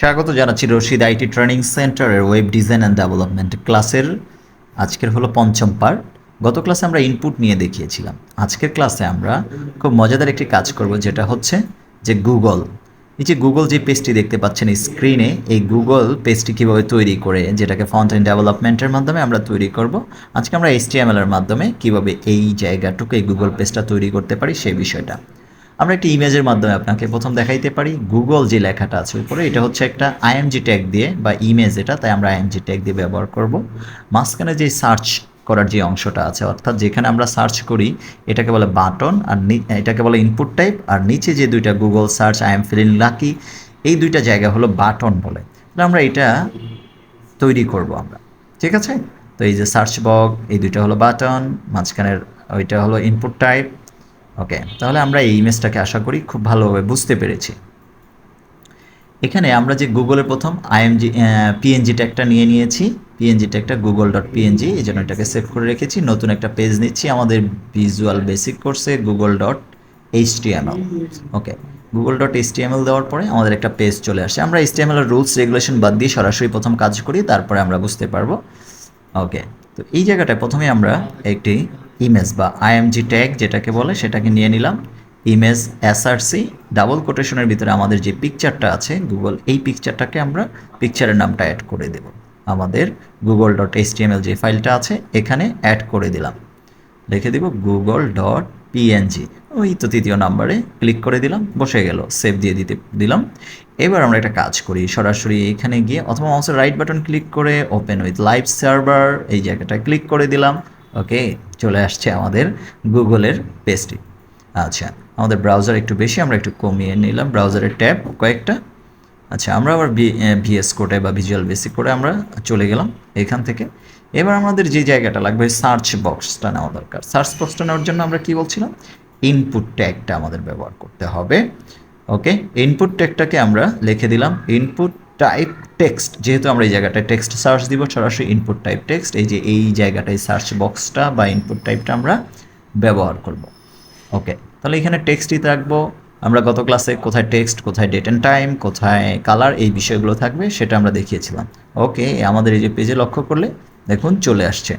স্বাগত জানাচ্ছি Rashid IT training সেন্টারের ওয়েব ডিজাইন অ্যান্ড ডেভেলপমেন্ট ক্লাসের। আজকের হলো পঞ্চম পার্ট গত ক্লাসে আমরা ইনপুট নিয়ে দেখিয়েছিলাম। আজকের ক্লাসে আমরা খুব মজাদার একটি কাজ করব, যেটা হচ্ছে যে গুগল এই যে গুগল যে পেজটি দেখতে পাচ্ছেন স্ক্রিনে এই গুগল পেজটি কীভাবে তৈরি করে, যেটাকে ফন্ট এন্ড ডেভেলপমেন্টের মাধ্যমে আমরা তৈরি করব, আজকে আমরা এইচটিএমএল এর মাধ্যমে কীভাবে এই জায়গাটুকু এই গুগল পেজটা তৈরি করতে পারি, সেই বিষয়টা। আমরা একটি ইমেজের মাধ্যমে আপনাকে প্রথম দেখাইতে পারি গুগল যে লেখাটা আছে উপরে এটা হচ্ছে একটা আইএমজি ট্যাগ দিয়ে বা ইমেজ এটা তাই আমরা আইএমজি ট্যাগ দিয়ে ব্যবহার করব। মাঝখানে যে সার্চ করার যে অংশটা আছে, অর্থাৎ যেখানে আমরা সার্চ করি, এটাকে বলে বাটন আর এটাকে বলে ইনপুট টাইপ আর নিচে যে দুইটা Google search I am feeling lucky এই দুইটা জায়গা হলো বাটন বলে। তাহলে আমরা এটা তৈরি করব আমরা, ঠিক আছে? তো এই যে সার্চ বক এই দুইটা হলো বাটন মাঝখানের ওইটা হলো ইনপুট টাইপ ওকে তাহলে আমরা এই ইমেজটাকে আশা করি খুব ভালোভাবে বুঝতে পেরেছি। এখানে আমরা যে গুগলের প্রথম আইএমজি পিএনজি ট্যাগটা নিয়ে নিয়েছি। পিএনজি ট্যাগটা গুগল ডট পিএনজি এই জন্য এটাকে সেভ করে রেখেছি। নতুন একটা পেজ নিচ্ছি, আমাদের ভিজুয়াল বেসিক কোর্সে Google dot HTML okay Google dot HTML দেওয়ার পরে আমাদের একটা পেজ চলে আসে। আমরা এইচটিএমএল রুলস রেগুলেশন বাদ দিয়ে সরাসরি প্রথম কাজ করি, তারপরে আমরা বুঝতে পারব। ওকে তো এই জায়গাটায় প্রথমে আমরা একটি ইমেজ বা আইএমজি ট্যাগ যেটাকে বলে সেটাকে নিয়ে নিলাম। ইমেজ এসআরসি ডাবল কোটেশনের ভিতরে আমাদের যে পিকচারটা আছে গুগল এই পিকচারটাকে আমরা পিকচারের নামটা অ্যাড করে দেব। আমাদের গুগল ডট এইচটিএমএল যে ফাইলটা আছে, এখানে অ্যাড করে দিলাম। লিখে দিব গুগল ডট পিএনজি ওই তো তৃতীয় নাম্বারে ক্লিক করে দিলাম, বসে গেল সেভ দিয়ে দিতে দিলাম। এবার আমরা একটা কাজ করি, সরাসরি এখানে গিয়ে অথবা মাউসের রাইট বাটন ক্লিক করে ওপেন উইথ লাইভ সার্ভার এই জায়গাটা ক্লিক করে দিলাম। ওকে, চলে আসছে আমাদের গুগলের পেজটি। আচ্ছা আমাদের ব্রাউজার একটু বেশি, আমরা একটু কমিয়ে নিলাম ব্রাউজারের ট্যাব কয়েকটা। আচ্ছা আমরা আবার ভিএস কোডে বা ভিজুয়াল বেসিক করে আমরা চলে গেলাম এখান থেকে। এবার আমাদের যে জায়গাটা লাগবে সার্চ বক্সটা নেওয়া দরকার। সার্চ বক্সটা নেওয়ার জন্য আমরা কি বলছিলাম? ইনপুট ট্যাগটা আমাদের ব্যবহার করতে হবে। ওকে ইনপুট ট্যাগটাকে আমরা লিখে দিলাম। ইনপুট টাইপ টেক্সট যেহেতু আমরা এই জায়গাটায় টেক্সট সার্চ দিব, সরাসরি ইনপুট টাইপ টেক্সট এই যে এই জায়গাটায় সার্চ বক্সটা বা ইনপুট টাইপটা আমরা ব্যবহার করব। ওকে তাহলে এখানে টেক্সটই থাকব। আমরা গত ক্লাসে কোথায় টেক্সট কোথায় ডেট অ্যান্ড টাইম কোথায় কালার এই বিষয়গুলো থাকবে, সেটা আমরা দেখিয়েছিলাম। ওকে আমাদের এই যে পেজে লক্ষ্য করলে দেখুন চলে আসছে।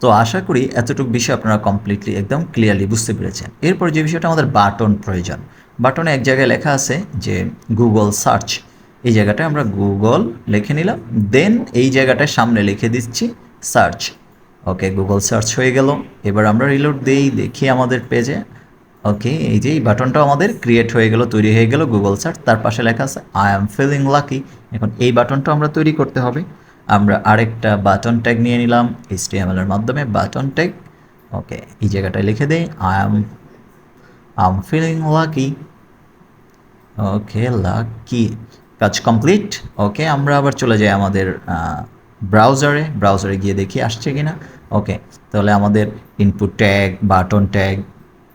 তো আশা করি এতটুকু বিষয় আপনারা কমপ্লিটলি একদম ক্লিয়ারলি বুঝতে পেরেছেন। এরপর যে বিষয়টা আমাদের বাটন প্রয়োজন। বাটনে এক জায়গায় লেখা আছে যে গুগল সার্চ এই জায়গাটায় আমরা গুগল লিখে নিলাম দেন এই জায়গাটায় সামনে লিখে দিচ্ছি সার্চ ওকে গুগল সার্চ হয়ে গেল। এবার আমরা রিলোড দিই, দেখি আমাদের পেজে ওকে এই যে এই বাটনটাও আমাদের ক্রিয়েট হয়ে গেল, তৈরি হয়ে গেল গুগল সার্চ তার পাশে লেখা আছে আই এম ফিলিং লাকি এখন এই বাটনটা আমরা তৈরি করতে হবে। আমরা আরেকটা বাটন ট্যাগ নিয়ে নিলাম এইচটিএমএল এর মাধ্যমে বাটন ট্যাগ ওকে এই জায়গাটায় লিখে দেই I am I am feeling lucky okay lucky কাজ কমপ্লিট। ওকে, আমরা আবার চলে যাই আমাদের ব্রাউজারে। ব্রাউজারে গিয়ে দেখি আসছে কি না ওকে, তাহলে আমাদের ইনপুট ট্যাগ বাটন ট্যাগ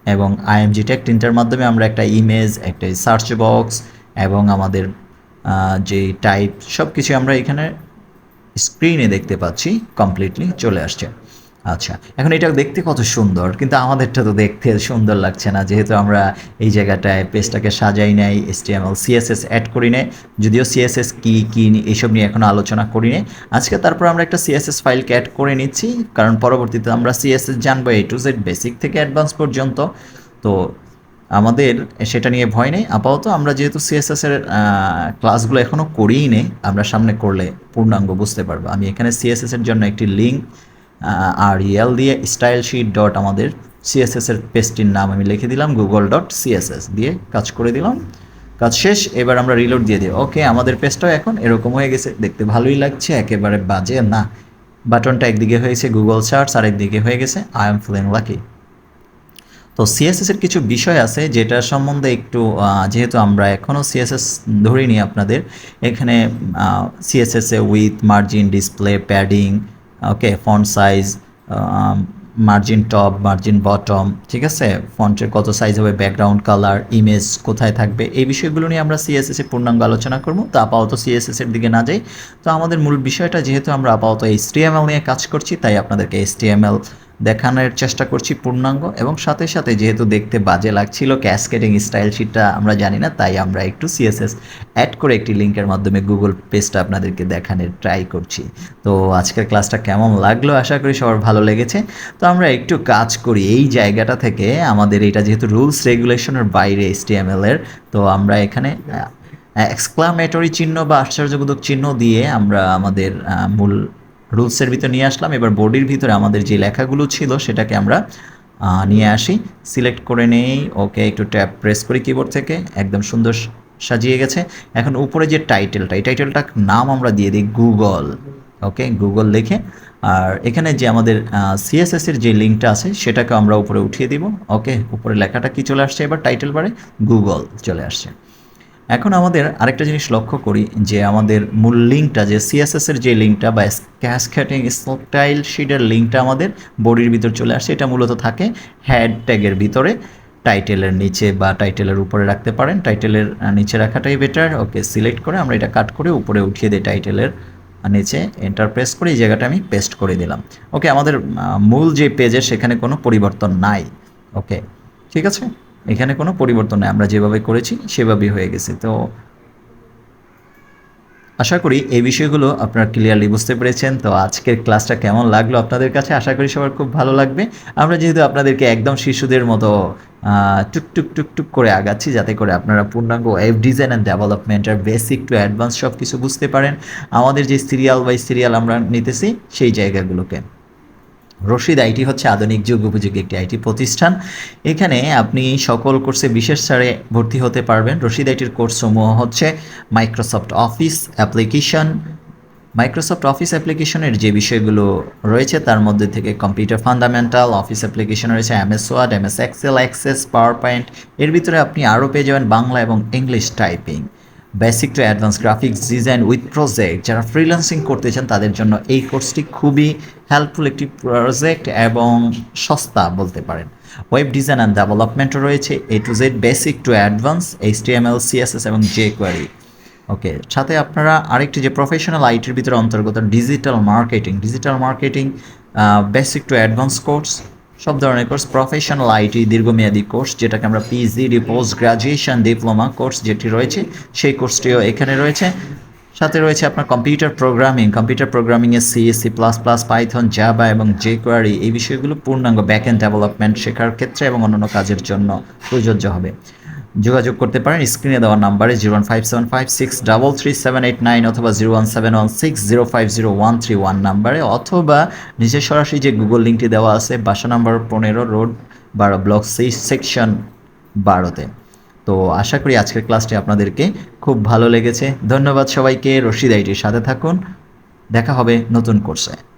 এবং আইএমজি ট্যাগ তিনটার মাধ্যমে আমরা একটা ইমেজ একটা সার্চ বক্স এবং আমাদের যে টাইপ সব কিছু আমরা এখানে স্ক্রিনে দেখতে পাচ্ছি কমপ্লিটলি চলে আসছে। আচ্ছা এখন এটা দেখতে কত সুন্দর, কিন্তু আমাদেরটা তো দেখতে সুন্দর লাগছে না, যেহেতু আমরা এই জায়গাটায় পেজটাকে সাজাই নাই এসটিএমএল সিএসএস অ্যাড করি নাই, যদিও সিএসএস কি কি এইসব নিয়ে এখনও আলোচনা করি নাই। আজকে তারপর আমরা একটা সিএসএস ফাইলকে অ্যাড করে নিচ্ছি, কারণ পরবর্তীতে আমরা সিএসএস জানব এ টু জেড বেসিক থেকে অ্যাডভান্স পর্যন্ত। তো আমাদের সেটা নিয়ে ভয় নেই, আপাতত আমরা যেহেতু সিএসএস এর ক্লাসগুলো এখনও করিই নেই, আমরা সামনে করলে পূর্ণাঙ্গ বুঝতে পারব। আমি এখানে সিএসএস এর জন্য একটি লিঙ্ক আর ইএল দিয়ে স্টাইল শিট ডট আমাদের সিএসএস এর পেজটির নাম আমি লিখে দিলাম গুগল ডট সিএসএস দিয়ে কাজ করে দিলাম। কাজ শেষ, এবার আমরা রিলোড দিয়ে দিই। ওকে আমাদের পেজটাও এখন এরকম হয়ে গেছে। দেখতে ভালোই লাগছে, একেবারে বাজে। না বাটনটা একদিকে হয়েছে গুগল সার্চ আর একদিকে হয়ে গেছে আই এম ফিলিং লাকি তো সিএসএস এর কিছু বিষয় আছে, যেটা সম্বন্ধে একটু যেহেতু আমরা এখনও সিএসএস ধরিনি আপনাদের, এখানে CSS with margin display padding okay font size margin top margin bottom ঠিক আছে? ফন্টের কত সাইজ হবে ব্যাকগ্রাউন্ড কালার ইমেজ কোথায় থাকবে? এই বিষয়গুলো নিয়ে আমরা সিএসএস এর পূর্ণাঙ্গ আলোচনা করব। তো আপাতত সিএসএস এর দিকে না যাই। তো আমাদের মূল বিষয়টা, যেহেতু আমরা আপাতত এইচটিএমএল নিয়ে কাজ করছি, তাই আপনাদেরকে এইচটিএমএল দেখানোর চেষ্টা করছি পূর্ণাঙ্গ এবং সাথে সাথে যেহেতু দেখতে বাজে লাগছিল ক্যাসকেটিং স্টাইল শিটটা আমরা জানি না, তাই আমরা একটু সিএসএস অ্যাড করে একটি লিঙ্কের মাধ্যমে গুগল পেজটা আপনাদেরকে দেখানোর ট্রাই করছি। তো আজকের ক্লাসটা কেমন লাগল? আশা করি সবার ভালো লেগেছে। তো আমরা একটু কাজ করি, এই জায়গাটা থেকে আমাদের এটা যেহেতু রুলস রেগুলেশনের বাইরে এসটিএমএল এর, তো আমরা এখানে এক্সক্লামেটরি চিহ্ন বা আশ্চর্যবোধক চিহ্ন দিয়ে আমরা আমাদের মূল রুলসের ভিতরে নিয়ে আসলাম। এবার বডির ভিতরে আমাদের যে লেখাগুলো ছিল সেটাকে আমরা নিয়ে আসি। সিলেক্ট করে নেই। ওকে, একটু ট্যাপ প্রেস করি কিবোর্ড থেকে। একদম সুন্দর সাজিয়ে গেছে। এখন উপরে যে টাইটেলটা, এই টাইটেলটার নাম আমরা দিয়ে দিই গুগল। ওকে, গুগল লিখে। আর এখানে যে আমাদের সিএসএস এর যে লিঙ্কটা আছে, সেটাকে আমরা উপরে উঠিয়ে দিব। ওকে, উপরে লেখাটা কি চলে আসছে? এবার টাইটেল বারে গুগল চলে আসছে। এখন আমাদের আরেকটা জিনিস লক্ষ্য করি যে আমাদের মূল লিঙ্কটা, যে সিএসএস এর যে লিঙ্কটা বা ক্যাসকেটিং স্টাইল শিটের লিঙ্কটা আমাদের বডির ভিতর চলে আসে, এটা মূলত থাকে হ্যাড ট্যাগের ভিতরে। টাইটেলের নিচে বা টাইটেলের উপরে রাখতে পারেন। টাইটেলের নিচে রাখাটাই বেটার ওকে সিলেক্ট করে আমরা এটা কাট করে উপরে উঠিয়ে দিই টাইটেলের নিচে এন্টার প্রেস করে এই জায়গাটা আমি পেস্ট করে দিলাম। ওকে আমাদের মূল যে পেজে সেখানে কোনো পরিবর্তন নাই। ওকে ঠিক আছে? এখানে কোনো পরিবর্তন নেই, আমরা যেভাবে করেছি সেভাবেই হয়ে গেছে। তো আশা করি এই বিষয়গুলো আপনারা ক্লিয়ারলি বুঝতে পেরেছেন। তো আজকের ক্লাসটা কেমন লাগল আপনাদের কাছে? আশা করি সবার খুব ভালো লাগবে। আমরা যেহেতু আপনাদেরকে একদম শিশুদের মতো টুকটুক টুক টুক টুক করে আগাচ্ছি, যাতে করে আপনারা পূর্ণাঙ্গ ওয়েব ডিজাইন অ্যান্ড ডেভেলপমেন্টের বেসিক টু অ্যাডভান্স সব কিছু বুঝতে পারেন। আমাদের যে সিরিয়াল বাই সিরিয়াল আমরা নিতেছি, সেই জায়গাগুলোকে। রশিদ আইটি হচ্ছে আধুনিক যুগ উপযোগী একটি আইটি প্রতিষ্ঠান। এখানে আপনি সকল কোর্সে বিশেষ ছাড়ে ভর্তি হতে পারবেন। রশিদ আইটির কোর্সসমূহ হচ্ছে Microsoft Office application Microsoft Office অ্যাপ্লিকেশনের যে বিষয়গুলো রয়েছে তার মধ্যে থেকে কম্পিউটার ফান্ডামেন্টাল অফিস অ্যাপ্লিকেশন রয়েছে MS Word MS Excel access power point এর ভিতরে আপনি আরও পেয়ে যাবেন বাংলা এবং English typing basic to advance graphics design with project যারা ফ্রিল্যান্সিং করতে চান, তাদের জন্য এই কোর্সটি খুবই হেল্পফুল একটি প্রজেক্ট এবং সস্তা বলতে পারেন। ওয়েব ডিজাইন অ্যান্ড ডেভেলপমেন্টও রয়েছে A to Z basic to advance H T M L CSS এবং জে কোয়ারি ওকে সাথে আপনারা আরেকটি যে প্রফেশনাল আইটির ভিতরে অন্তর্গত digital marketing digital marketing basic to advance course সব ধরনের কোর্স প্রফেশনাল আইটি দীর্ঘমেয়াদী কোর্স যেটাকে আমরা PGD post graduation diploma course যেটি রয়েছে, সেই কোর্সটিও এখানে রয়েছে। সাথে রয়েছে আপনার computer programming computer প্রোগ্রামিংয়ে C C plus plus Python Java এবং জে কোয়ারি এই বিষয়গুলো পূর্ণাঙ্গ ব্যাক এন্ড ডেভেলপমেন্ট শেখার ক্ষেত্রে এবং অন্যান্য কাজের জন্য প্রযোজ্য হবে। যোগাযোগ করতে পারেন। স্ক্রিনে দেওয়া নাম্বারে zero one five seven five six double three seven eight nine অথবা zero one seven one six zero five zero one three one নাম্বারে। অথবা নিচে সরাসরি যে গুগল লিঙ্কটি দেওয়া আছে, বাসা নাম্বার পনেরো, রোড বারো, ব্লক সি, সেকশন বারোতে তো। আশা করি আজকের ক্লাসটি আপনাদেরকে খুব ভালো লেগেছে। ধন্যবাদ সবাইকে। রশিদ আইটির সাথে থাকুন। দেখা হবে নতুন কোর্সে।